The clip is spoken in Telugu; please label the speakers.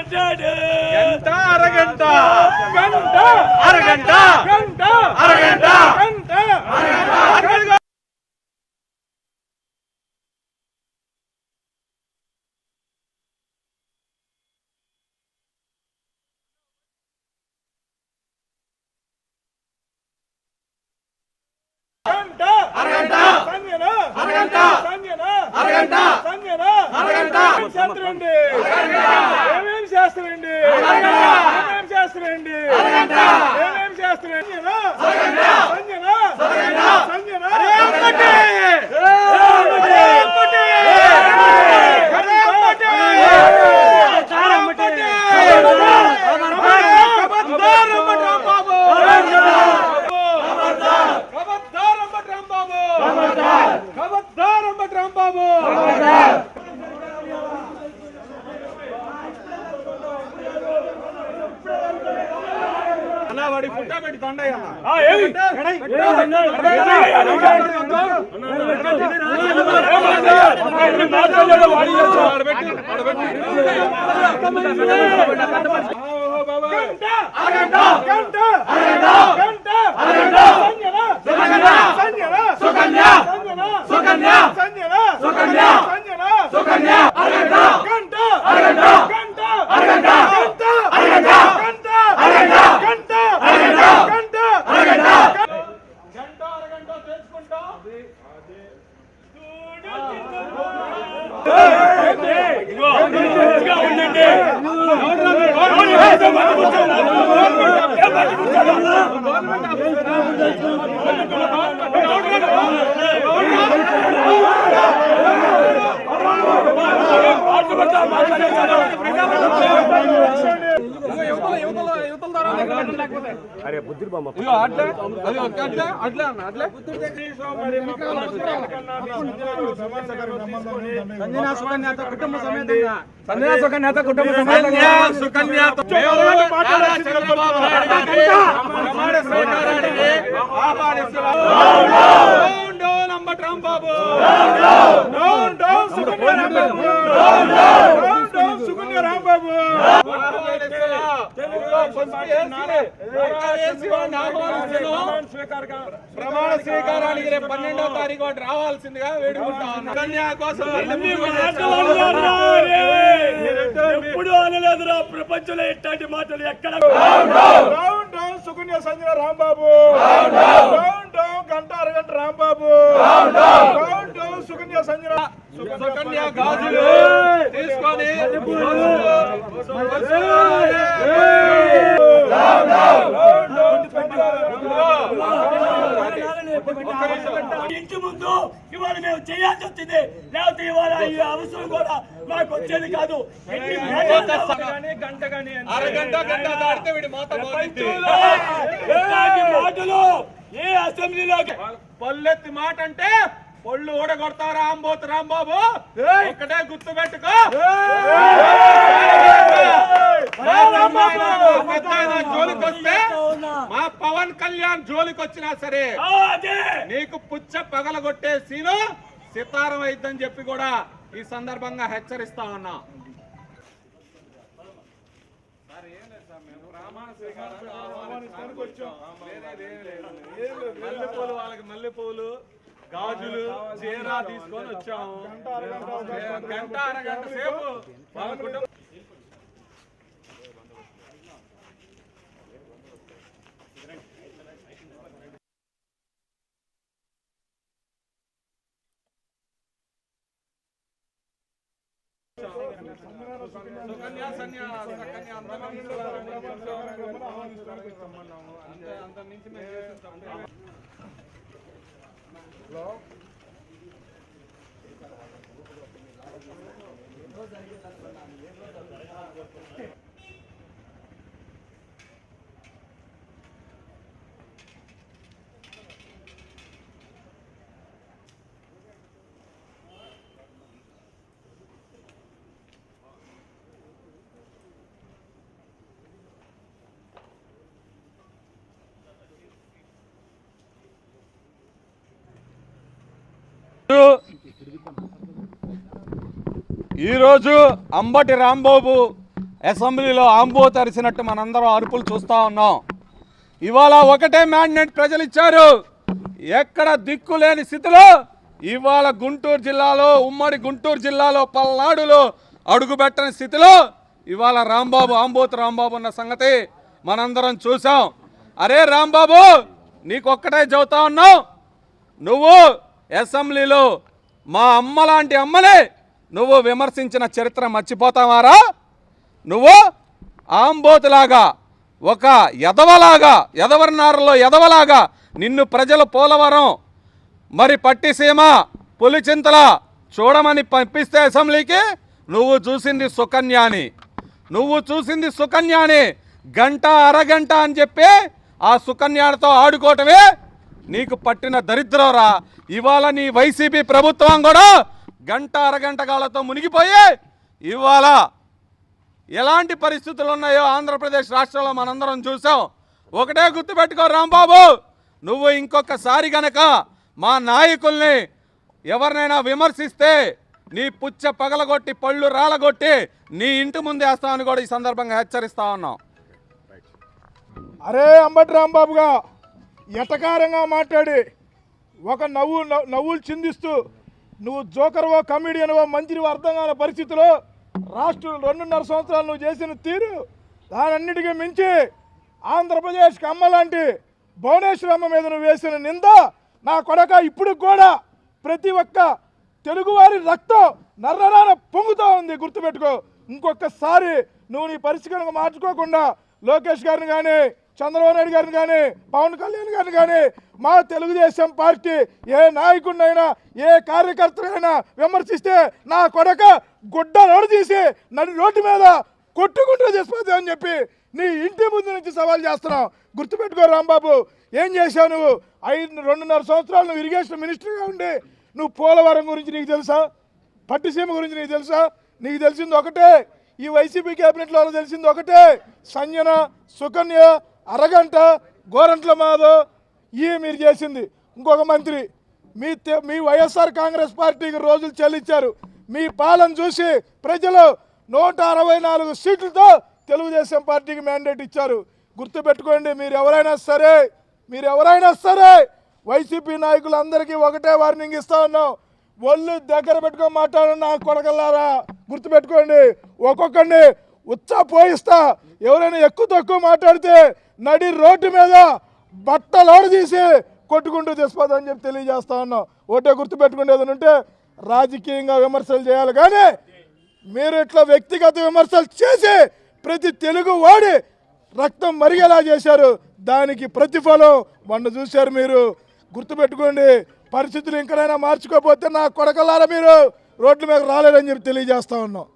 Speaker 1: ఎంత అరగంట.
Speaker 2: గంట
Speaker 1: అరగంట.
Speaker 2: గంట
Speaker 1: అరగంట.
Speaker 2: గంట
Speaker 1: అరగంట.
Speaker 2: గంట
Speaker 1: అరగంట. అరగంట. అరగంట.
Speaker 2: సంజన
Speaker 1: అరగంట.
Speaker 2: శాస్త్రండి ఏమేం శాస్త్రండి
Speaker 1: అరగంట.
Speaker 2: ఏమేం శాస్త్రండి
Speaker 1: అరగంట.
Speaker 2: ఏమేం శాస్త్రండి
Speaker 1: అరగంట. అన్నా వాడి పుట్టా పెట్టి దండయ్య అన్న.
Speaker 2: ఆ, ఏయ్. మాట్లాడాడు వాడి చేత.
Speaker 1: వాడు పెట్టి, వాడు పెట్టి.
Speaker 2: గంట.
Speaker 1: అరగంట.
Speaker 2: గంట.
Speaker 1: అరగంట.
Speaker 2: గంట.
Speaker 1: ਮਤ
Speaker 2: ਬੋਲੋ
Speaker 1: ਮਤ
Speaker 2: ਬੋਲੋ ਮਤ ਬੋਲੋ
Speaker 1: ఇదిగో అట్లే, అది ఒక అట్లే, అట్లే అన్న, అట్లే. సంజనా సుకన్యతో కుటుంబ సమేతంగా. సుకన్యతో. మేము నారా చంద్రబాబు నాయుడు గారి ఆహ్వానిస్తున్నాం. ప్రమాణ స్వీకారానికి రేపు పన్నెండో తారీఖు వాడు రావాల్సిందిగా వేడుకుంటా. కన్యా కోసం
Speaker 2: ఎప్పుడు అనలేదురా ప్రపంచంలో ఇట్లాంటి మాటలు ఎక్కడ సుకన్య సంజన రాంబాబు. గంట అరగంట రాంబాబు సుకన్య సంజన
Speaker 1: సుకన్య గాజులు తీసుకొని
Speaker 2: ఇంటి ముందు ఇవాళ మేము చేయాల్సి వచ్చింది. లేకపోతే ఇవాళ ఈ అవసరం కూడా మాకు వచ్చేది కాదు. మాటలు ఏ అసెంబ్లీలోకి?
Speaker 1: పల్లెత్తి మాట అంటే పొళ్ళు ఊడగొడతా రాంబోతు రాంబాబు. ఒక్కటే గుర్తు పెట్టుకో మా తమ్మాయిన, మా పెద్దాయన జోలికి వస్తే మా పవన్ కళ్యాణ్ జోలికి వచ్చినా సరే నీకు పుచ్చ పగలగొట్టే సీను సితారం అయిద్దని చెప్పి కూడా ఈ సందర్భంగా హెచ్చరిస్తా ఉన్నా. మల్లెపూలు వాళ్ళకి మల్లెపూలు గాజులు చీర తీసుకొని వచ్చాము. గంట అరగంట సేపు వాళ్ళ కుటుంబం సుకన్య సన్య సుకన్య అంతమంది అంతే అంత నుంచి మేము చేసిన తప్పే. ఈరోజు అంబటి రాంబాబు అసెంబ్లీలో ఆంబో తరిసినట్టు మనందరం అరుపులు చూస్తూ ఉన్నాం. ఇవాళ ఒకటే మ్యాండేట్ ప్రజలు ఇచ్చారు. ఎక్కడ దిక్కు లేని స్థితిలో ఇవాళ గుంటూరు జిల్లాలో ఉమ్మడి గుంటూరు జిల్లాలో పల్నాడులో అడుగుపెట్టని స్థితిలో ఇవాళ రాంబాబు ఆంబోతు రాంబాబు ఉన్న సంగతి మనందరం చూసాం అరే రాంబాబు నీకొక్కటే చెబుతా ఉన్నావు నువ్వు అసెంబ్లీలో మా అమ్మ లాంటి అమ్మనే నువ్వు విమర్శించిన చరిత్ర మర్చిపోతావారా? నువ్వు ఆంబోతులాగా ఒక ఎదవలాగా ఎదవరినారులో ఎదవలాగా నిన్ను ప్రజలు పోలవరం మరి పట్టిసీమ పులిచింతల చూడమని పంపిస్తే అసెంబ్లీకి నువ్వు చూసింది సుకన్యాని. నువ్వు చూసింది సుకన్యాని. గంట అరగంట అని చెప్పి ఆ సుకన్యతో ఆడుకోవటమే నీకు పట్టిన దరిద్రంరా ఇవాళ నీ వైసీపీ ప్రభుత్వం కూడా గంట అరగంట కాళ్ళతో మునిగిపోయి ఇవాళ ఎలాంటి పరిస్థితులు ఉన్నాయో ఆంధ్రప్రదేశ్ రాష్ట్రంలో మనందరం చూసాం. ఒకటే గుర్తుపెట్టుకో రాంబాబు నువ్వు ఇంకొకసారి గనక మా నాయకుల్ని ఎవరినైనా విమర్శిస్తే నీ పుచ్చ పగలగొట్టి పళ్ళు రాలగొట్టి నీ ఇంటి ముందే వేస్తామని కూడా ఈ సందర్భంగా హెచ్చరిస్తా ఉన్నాం.
Speaker 2: అరే అంబటి రాంబాబుగా ఎటకారంగా మాట్లాడి ఒక నవ్వు నవ్వులు చిందిస్తూ నువ్వు జోకర్వో కమిడియన్వో మంత్రివో అర్థం కాని పరిస్థితిలో రాష్ట్రం రెండున్నర సంవత్సరాలు నువ్వు చేసిన తీరు దానన్నిటికీ మించి ఆంధ్రప్రదేశ్కి అమ్మ లాంటి భువనేశ్వరమ్మ మీద నువ్వు వేసిన నింద నా కొడక ఇప్పుడు కూడా ప్రతి ఒక్క తెలుగువారి రక్తం నర్రరాన పొంగుతూ ఉంది. గుర్తుపెట్టుకో. ఇంకొకసారి నువ్వు నీ పరిస్థితి కనుక మార్చుకోకుండా లోకేష్ గారిని కానీ చంద్రబాబు నాయుడు గారిని కానీ పవన్ కళ్యాణ్ గారిని కానీ మా తెలుగుదేశం పార్టీ ఏ నాయకుడినైనా ఏ కార్యకర్తనైనా విమర్శిస్తే నా కొడక గుడ్డ రోడ్డు తీసి నన్ను రోడ్డు మీద కొట్టుకుంటూ చేసిపోతావు అని చెప్పి నీ ఇంటి ముందు నుంచి సవాల్ చేస్తున్నావు. గుర్తుపెట్టుకో రాంబాబు ఏం చేశావు నువ్వు? ఐదు రెండున్నర సంవత్సరాలు నువ్వు ఇరిగేషన్ మినిస్టర్గా ఉండి నువ్వు పోలవరం గురించి నీకు తెలుసా? పట్టిసీమ గురించి నీకు తెలుసా? నీకు తెలిసింది ఒకటే. ఈ వైసీపీ క్యాబినెట్లో తెలిసింది ఒకటే. సంజన సుకన్య అరగంట గోరంట్ల మాధవ్ ఈ మీరు చేసింది. ఇంకొక మంత్రి మీ తె- మీ వైఎస్ఆర్ కాంగ్రెస్ పార్టీకి రోజులు చెల్లించారు. మీ పాలన చూసి ప్రజలు నూట అరవై నాలుగు సీట్లతో తెలుగుదేశం పార్టీకి మ్యాండేట్ ఇచ్చారు. గుర్తుపెట్టుకోండి మీరు ఎవరైనా సరే మీరు ఎవరైనా సరే వైసీపీ నాయకులందరికీ ఒకటే వార్నింగ్ ఇస్తా ఉన్నాం. ఒళ్ళు దగ్గర పెట్టుకొని మాట్లాడడం నా కొడకల్లారా? గుర్తుపెట్టుకోండి ఒక్కొక్కడిని ఉత్సాహ పోయిస్తా. ఎవరైనా ఎక్కువ తక్కువ మాట్లాడితే నడి రోడ్డు మీద బట్టలోడు తీసి కొట్టుకుంటూ తెచ్చిపోదని చెప్పి తెలియజేస్తా ఉన్నాం. ఒకటే గుర్తుపెట్టుకునేది ఉంటే రాజకీయంగా విమర్శలు చేయాలి కానీ మీరు ఇట్లా వ్యక్తిగత విమర్శలు చేసి ప్రతి తెలుగు వాడి రక్తం మరిగేలా చేశారు. దానికి ప్రతిఫలం మొన్న చూశారు మీరు. గుర్తుపెట్టుకోండి పరిస్థితులు ఇంకనైనా మార్చుకోకపోతే నా కొడకలారా మీరు? రోడ్ల మీద రాలేదని చెప్పి తెలియజేస్తా ఉన్నాం.